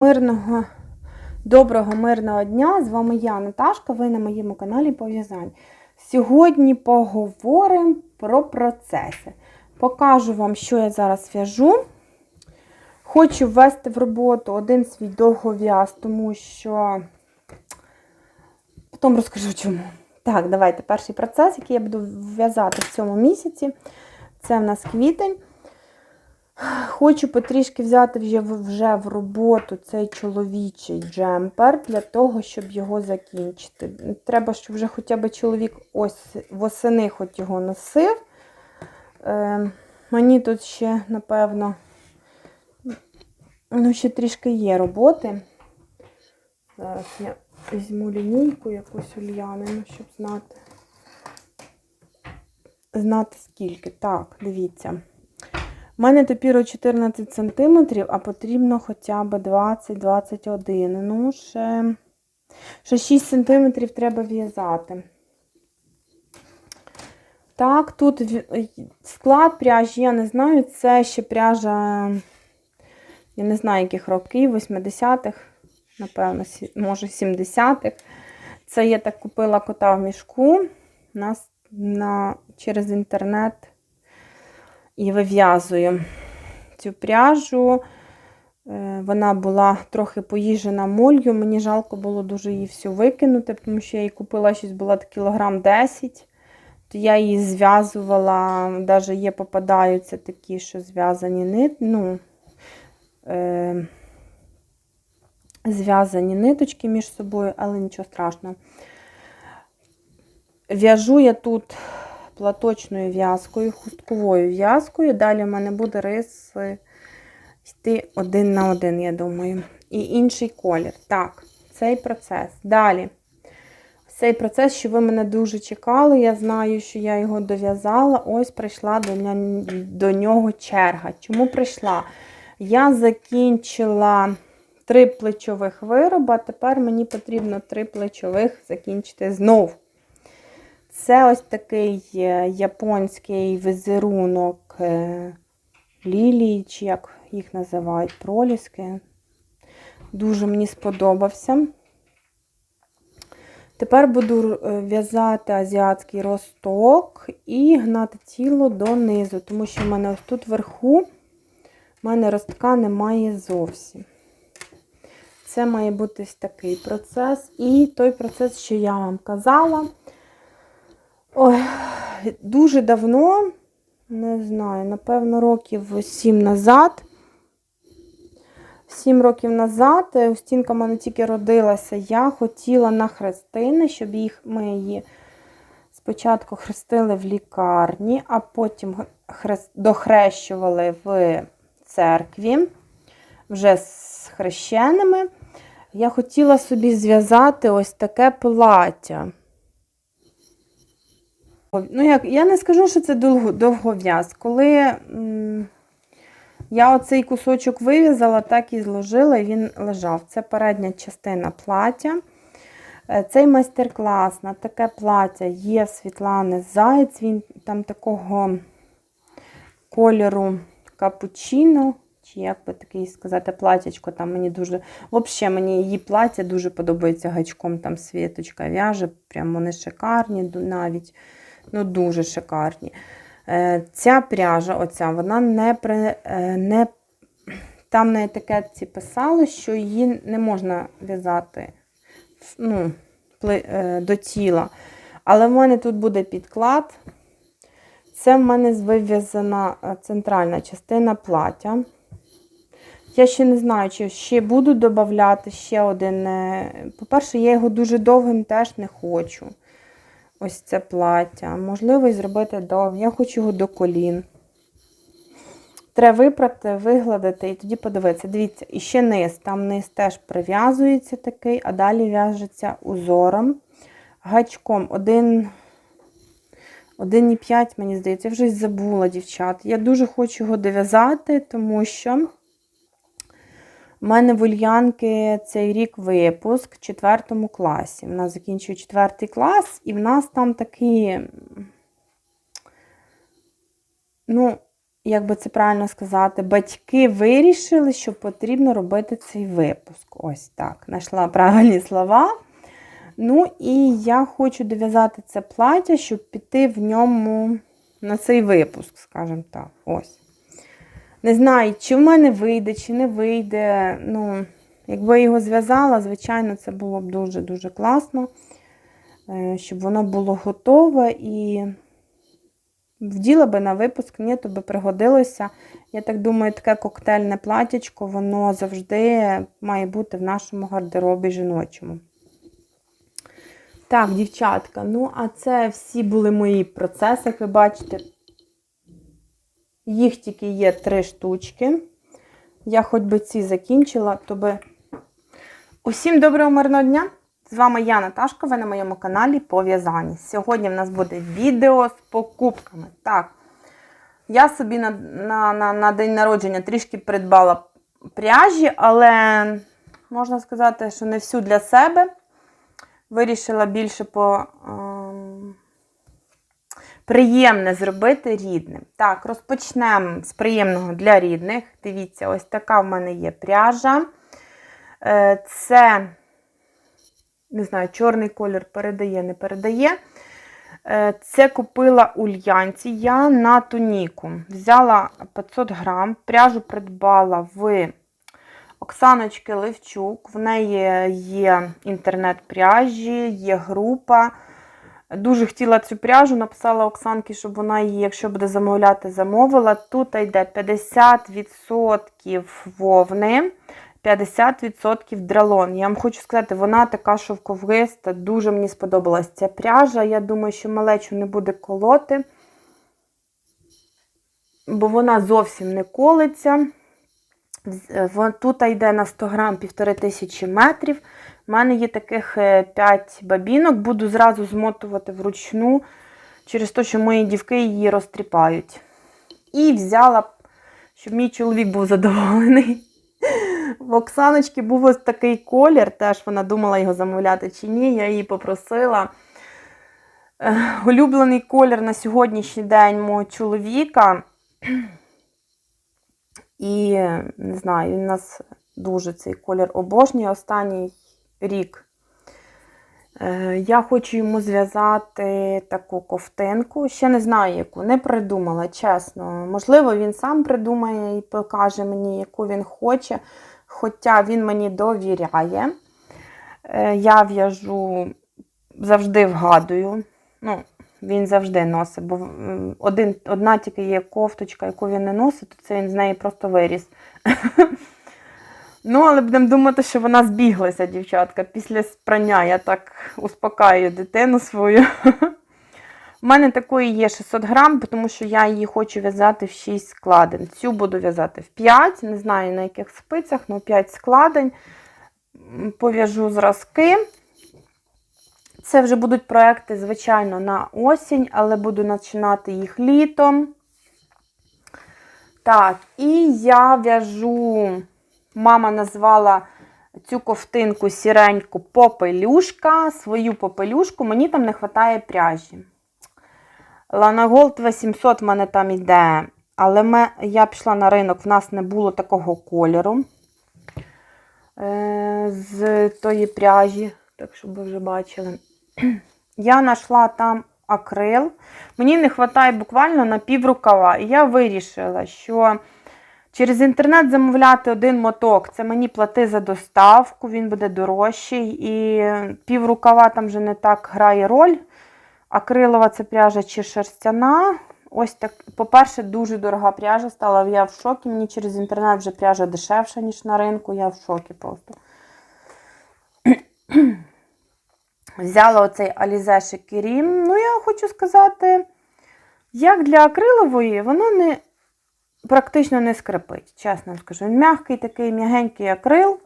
Мирного, доброго, мирного дня! З вами я, Наташка, ви на моєму каналі Пов'язань. Сьогодні поговоримо про процеси. Покажу вам, що я зараз в'яжу. Хочу ввести в роботу один свій довгов'яз, тому що потім розкажу чому. Так, давайте перший процес, який я буду в'язати в цьому місяці. Це в нас квітень. Хочу потрішки взяти вже, вже в роботу цей чоловічий джемпер для того, щоб його закінчити. Треба, щоб вже хоча б чоловік ось восени хоч його носив. Е, мені тут ще, напевно, ну, ще трішки є роботи. Зараз я візьму лінійку якусь ульянину, щоб знати. Знати скільки. Так, дивіться. У мене тепер 14 см, а потрібно хоча б 20-21 Ну, ще, ще 6 см треба в'язати. Так, тут склад пряжі, я не знаю, це ще пряжа, я не знаю, яких років, 80-х, напевно, може 70-х. Це я так купила кота в мішку нас на, через інтернет і вив'язую цю пряжу. Е, вона була трохи поїжена молью. Мені жалко було дуже її всю викинути, тому що я її купила щось була кілограм 10, то я її зв'язувала, навіть є попадаються такі, що зв'язані нит, ну, е, зв'язані ниточки між собою, але нічого страшного. В'яжу я тут платочною в'язкою, хустковою в'язкою. Далі в мене буде рис йти один на один, я думаю. І інший колір. Так, цей процес. Далі. Цей процес, що ви мене дуже чекали, я знаю, що я його дов'язала. Ось прийшла до, до нього черга. Чому прийшла? Я закінчила три плечових вироби, тепер мені потрібно три плечових закінчити знову. Це ось такий е, японський візерунок е, лілії, чи як їх називають, проліски. Дуже мені сподобався. Тепер буду е, в'язати азіатський росток і гнати тіло донизу, тому що в мене ось тут вверху в мене ростка немає зовсім. Це має бути ось такий процес. І той процес, що я вам казала, Ой, дуже давно, не знаю, напевно, років сім назад. Сім років назад Устінка в мене тільки родилася. Я хотіла на хрестини, щоб їх ми її спочатку хрестили в лікарні, а потім дохрещували в церкві вже з хрещеними. Я хотіла собі зв'язати ось таке плаття. Ну, як, Я не скажу, що це довгов'яз. Коли м я оцей кусочок вив'язала, так і зложила, і він лежав. Це передня частина плаття. Е, цей майстер-клас на таке плаття є Світлани Заєць, він там такого кольору капучино, чи як би такий сказати, платячко там мені дуже. Взагалі, мені її плаття дуже подобається гачком, там світочка в'яже, прямо вони шикарні навіть ну дуже шикарні. Е, ця пряжа, оця, вона не при, е, не, там на етикетці писало, що її не можна в'язати ну, е, до тіла. Але в мене тут буде підклад. Це в мене вив'язана центральна частина плаття. Я ще не знаю, чи ще буду додати ще один. По-перше, я його дуже довгим теж не хочу ось це плаття. Можливо, зробити до. Я хочу його до колін. Треба випрати, вигладити і тоді подивитися. Дивіться, і ще низ. Там низ теж прив'язується такий, а далі в'яжеться узором. Гачком 1,5, мені здається, я вже забула, дівчат. Я дуже хочу його дов'язати, тому що у мене в Ульянки цей рік випуск в 4 класі. Нас закінчує 4 клас, і в нас там такі, ну, як би це правильно сказати, батьки вирішили, що потрібно робити цей випуск. Ось так. Знайшла правильні слова. Ну, і я хочу дов'язати це плаття, щоб піти в ньому на цей випуск, скажімо так. Ось. Не знаю, чи в мене вийде, чи не вийде. Ну, якби я його зв'язала, звичайно, це було б дуже-дуже класно, е, щоб воно було готове і вділа би на випуск, ні, то би пригодилося. Я так думаю, таке коктейльне платячко, воно завжди має бути в нашому гардеробі жіночому. Так, дівчатка, ну, а це всі були мої процеси, як ви бачите. Їх тільки є три штучки. Я хоч би ці закінчила, то би. Усім доброго мирного дня! З вами я, Наташка, ви на моєму каналі по в'язанні. Сьогодні в нас буде відео з покупками. Так, я собі на, на, на, на день народження трішки придбала пряжі, але можна сказати, що не всю для себе. Вирішила більше по. Приємне зробити рідним. Так, розпочнемо з приємного для рідних. Дивіться, ось така в мене є пряжа. Е, Це, не знаю, чорний колір передає, не передає. Е, Це купила у Льянці я на туніку. Взяла 500 грам, пряжу придбала в Оксаночки Левчук. В неї є інтернет пряжі, є група. Дуже хотіла цю пряжу, написала Оксанки, щоб вона її, якщо буде замовляти, замовила. Тут йде 50% вовни, 50% дралон. Я вам хочу сказати, вона така шовковиста, дуже мені сподобалась ця пряжа. Я думаю, що малечу не буде колоти, бо вона зовсім не колиться. Тут йде на 100 грам 1500 метрів. У мене є таких 5 бабінок, буду зразу змотувати вручну, через те, що мої дівки її розтріпають. І взяла, щоб мій чоловік був задоволений. В Оксаночки був ось такий колір, теж вона думала його замовляти чи ні. Я її попросила. Улюблений колір на сьогоднішній день мого чоловіка. І не знаю, він нас дуже цей колір обожнює останній рік. Е, Я хочу йому зв'язати таку ковтинку. Ще не знаю, яку, не придумала, чесно. Можливо, він сам придумає і покаже мені, яку він хоче. Хоча він мені довіряє. Е, Я в'яжу, завжди вгадую. Ну, Він завжди носить, бо один, одна тільки є кофточка, яку він не носить, то це він з неї просто виріс. Ну, але будемо думати, що вона збіглася, дівчатка. Після спрання я так успокаюю дитину свою. У мене такої є 600 грам, тому що я її хочу в'язати в 6 складень. Цю буду в'язати в 5, не знаю на яких спицях, але 5 складень. Пов'яжу зразки. Це вже будуть проекти, звичайно, на осінь, але буду починати їх літом. Так, і я в'яжу. Мама назвала цю ковтинку сіреньку попелюшка, свою попелюшку, мені там не вистачає пряжі. Gold 800 в мене там йде, але ми, я пішла на ринок, в нас не було такого кольору е, з тої пряжі, так щоб ви вже бачили. Я знайшла там акрил. Мені не вистачає буквально на пів рукава. І я вирішила, що Через інтернет замовляти один моток, це мені плати за доставку, він буде дорожчий. І пів рукава там вже не так грає роль. Акрилова це пряжа чи шерстяна. Ось так, по-перше, дуже дорога пряжа стала. Я в шокі. Мені через інтернет вже пряжа дешевша, ніж на ринку. Я в шокі просто. Взяла оцей Alize Shikiri. Ну, я хочу сказати, як для акрилової, воно не практично не скрипить, чесно скажу. Він м'який, такий м'ягенький акрил.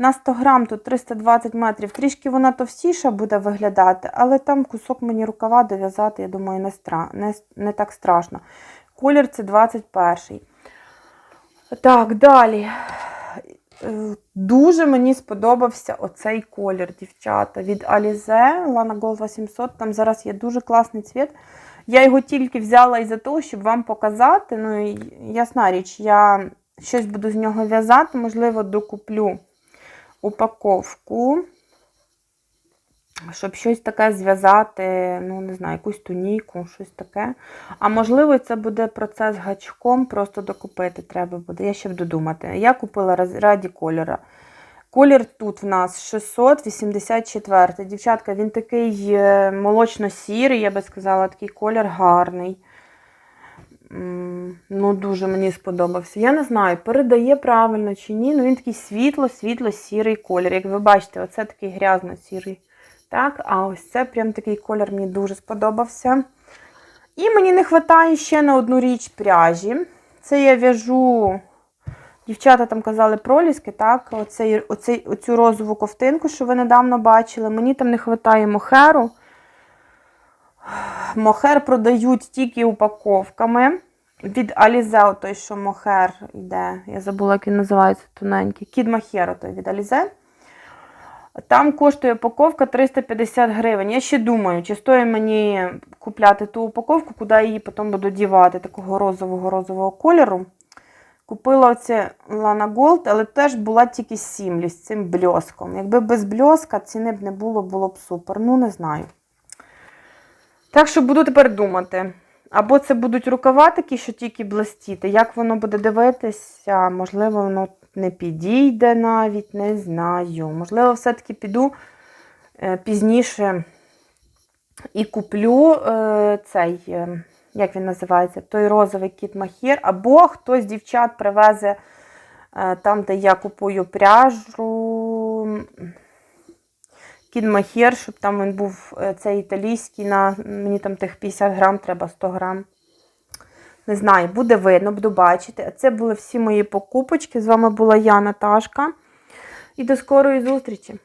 На 100 грам тут 320 метрів. Трішки вона товстіша буде виглядати, але там кусок мені рукава дов'язати, я думаю, не, стра... не, не так страшно. Колір це 21 Так, далі. Е, дуже мені сподобався оцей колір, дівчата. Від Alize Lana Gold 800. Там зараз є дуже класний цвіт. Я його тільки взяла із-за того, щоб вам показати. Ну, і ясна річ, я щось буду з нього в'язати, можливо, докуплю упаковку, щоб щось таке зв'язати, ну, не знаю, якусь туніку, щось таке. А можливо, це буде процес гачком, просто докупити треба буде. Я ще буду думати. Я купила раді кольора. Колір тут в нас 684. Дівчатка, він такий е, молочно-сірий, я би сказала, такий колір гарний. Ну, дуже мені сподобався. Я не знаю, передає правильно чи ні. Ну, він такий світло-світло-сірий колір. Як ви бачите, оце такий грязно-сірий. Так, а ось це прям такий колір мені дуже сподобався. І мені не вистачає ще на одну річ пряжі. Це я в'яжу. Дівчата там казали проліски, так? Оцей, оцей, оцю розову ковтинку, що ви недавно бачили. Мені там не вистачає мохеру. Мохер продають тільки упаковками. Від Alize, той, що мохер йде. Я забула, як він називається тоненький. Кід Махера той від Alize. Там коштує упаковка 350 гривень. Я ще думаю, чи стоїть мені купляти ту упаковку, куди її потім буду дівати, такого розового розового кольору. Купила оце Lana Gold, але теж була тільки сімлі з цим бльоском. Якби без бльоска ціни б не було, було б супер. Ну, не знаю. Так що буду тепер думати. Або це будуть рукава такі, що тільки блистіти. Як воно буде дивитися, можливо, воно не підійде навіть, не знаю. Можливо, все-таки піду е, пізніше і куплю е, цей, е, як він називається, той розовий кіт махір, або хтось дівчат привезе е, там, де я купую пряжу. Кіт махір, щоб там він був е, цей італійський, на мені там тих 50 грам, треба 100 грам. Не знаю, буде видно, буду бачити. А це були всі мої покупочки. З вами була я, Наташка. І до скорої зустрічі!